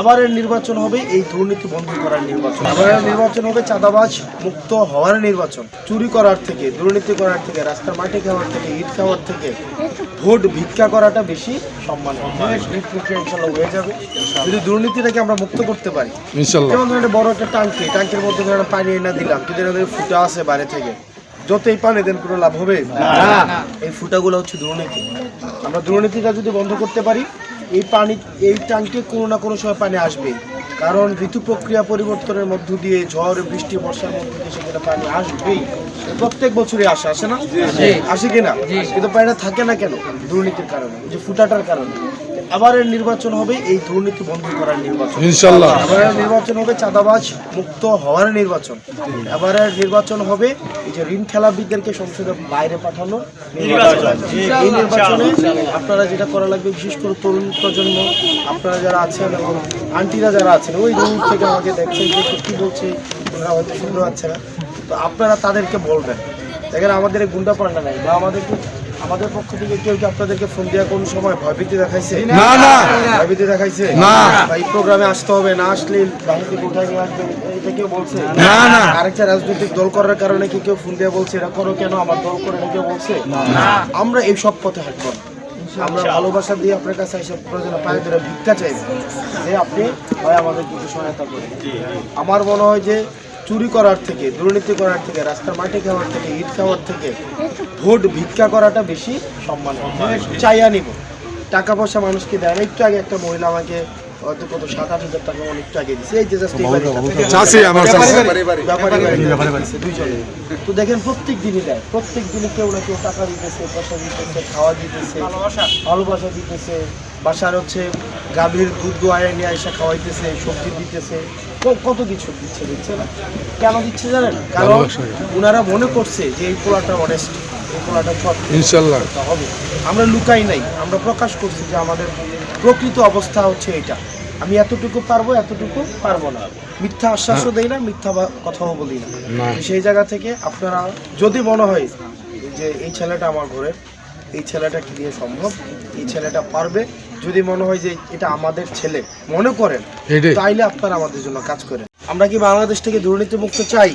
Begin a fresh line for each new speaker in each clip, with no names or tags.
এবারের নির্বাচন হবে এই দুর্নীতি বন্ধ করার নির্বাচন। এবারের নির্বাচন হবে চাঁদাবাজ মুক্ত হওয়ার নির্বাচন। চুরি করার থেকে দুর্নীতি করার থেকে রাস্তার মাটি খাওয়ার থেকে ইট খাওয়ার থেকে ভোট ভিক্ষা করাটা বেশি সম্মান ভোট ইনশাল্লাহ হয়ে যাবে। যদি দুর্নীতিটাকে আমরা মুক্ত করতে পারি যেমন ধরেন একটা বড় একটা টাঙ্কি টাঙ্কির মধ্যে ধরেন পানি এনে দিলাম কিন্তু মধ্যে ফুটা আছে বাইরে থেকে যতই পানি দেন কোনো লাভ হবে? এই ফুটাগুলো হচ্ছে দুর্নীতি। আমরা দুর্নীতিটা যদি বন্ধ করতে পারি এই পানি এই ট্যাঙ্কে কোনো না কোনো সময় পানি আসবে। কারণ ঋতু প্রক্রিয়া পরিবর্তনের মধ্য দিয়ে ঝড় বৃষ্টি বর্ষার মধ্য দিয়ে সেখানে পানি আসবেই। প্রত্যেক বছরই আসে আসে না? আসে কিনা কিন্তু পানিটা থাকে না কেন? দুর্নীতির কারণে যে ফুটাটার কারণে। এবারের নির্বাচন হবে এই দুর্নীতি বন্ধ করার নির্বাচন।
ইনশাল্লাহ।
এবারের নির্বাচন হবে চাঁদাবাজ মুক্ত হওয়ার নির্বাচন। এবারের নির্বাচন হবে এই যে ঋণ খেলাবিদদেরকে সংসদে বাইরে পাঠানো এই নির্বাচনে আপনারা যেটা করা লাগবে বিশেষ করে তরুণ প্রজন্ম আপনারা যারা আছেন এবং আন্টিরা যারা আছেন ওই দূর থেকে আমাকে দেখছেন যে কি বলছে ওনারা হয়তো শুনতে পাচ্ছে না। তো আপনারা তাদেরকে বলবেন। দেখেন আমাদের গুন্ডা পান্ডা নাই বা আমাদেরকে আমাদের পক্ষ থেকে কেউ কি আপনাদেরকে ফোন দেওয়া কোন সময় ভয়ভীতি দেখাইছে?
না না।
ভয়ভীতি দেখাইছে?
না।
এই প্রোগ্রামে আসতে হবে না আসলে থেকে উঠাই নিয়ে আসবে এটা কেউ বলছে?
না, না।
আরেকটা রাজনৈতিক দল করার কারণে কি কেউ ফোন দিয়ে বলছে? এটা করো কেন? আমার দল করে না কেউ বলছে? আমরা এই সব পথে হাঁটবো না। আমরা ভালোবাসা দিয়ে আপনার কাছে এসে প্রয়োজনে পায়ে ধরে ভিক্ষা চাইব। যে আপনি ভাই আমাদের কিছু সহায়তা করেন। আমার মনে হয় যে চুরি করার থেকে, দুর্নীতি করার থেকে রাস্তার মাটি খাওয়ার থেকে, ইট খাওয়ার থেকে ভোট ভিক্ষা করাটা বেশি সম্মান চাইয়া নিব। টাকা পয়সা মানুষকে দেয় না একটু আগে একটা মহিলা আমাকে হয়তো কত সাত আট হাজার টাকা দিচ্ছে এই যে জাস্ট।
চাষি আমার
দুইজনে। তো দেখেন প্রত্যেক দিনই দেয়। প্রত্যেক দিনই কেউ না কেউ টাকা দিতেছে পয়সা দিতেছে খাওয়া দিতেছে ভালোবাসা। দিতেছে বাসার হচ্ছে গাভীর দুধ দোয়ায় নিয়ে এসে খাওয়াইতেছে সবজি দিতেছে। কত কিছু দিচ্ছে দিচ্ছে না কেন দিচ্ছে জানেন? কারণ ওনারা মনে করছে যে এই পোলাটা অনেস্ট
ইনশাল্লাহ।
হবে। আমরা লুকাই নাই। আমরা প্রকাশ করছি যে আমাদের প্রকৃত অবস্থা হচ্ছে এটা। আমি এতটুকু পারব এতটুকু পারব না। মিথ্যা আশ্বাসও দেই না মিথ্যা কথাও বলি না। সেই জায়গা থেকে আপনারা যদি মনে হয় যে এই ছেলেটা আমার ঘরের এই ছেলেটা কি দিয়ে সম্ভব? এই ছেলেটা পারবে যদি মনে হয় যে এটা আমাদের ছেলে মনে করেন তাইলে আপনারা আমাদের জন্য কাজ করেন। আমরা কি বাংলাদেশ থেকে দুর্নীতি মুক্ত চাই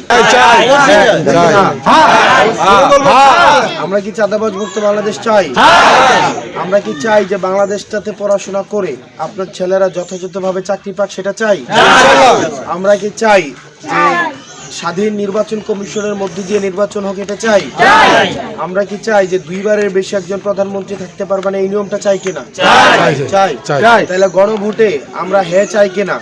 আমরা কি চাঁদাবাজ মুক্ত বাংলাদেশ চাই? আমরা কি চাই যে বাংলাদেশটাতে পড়াশোনা করে আপনার ছেলেরা যথাযথভাবে চাকরি পাক সেটা চাই? আমরা কি চাই যে স্বাধীন নির্বাচন কমিশনের মধ্যে দিয়ে নির্বাচন হোক এটা চাই? আমরা কি চাই যে দুইবারের বেশি একজন প্রধানমন্ত্রী থাকতে পারবে না? এই নিয়মটা চাই কিনা চাই।
চাই।
তাহলে গণভোটে আমরা হ্যাঁ চাই কিনা।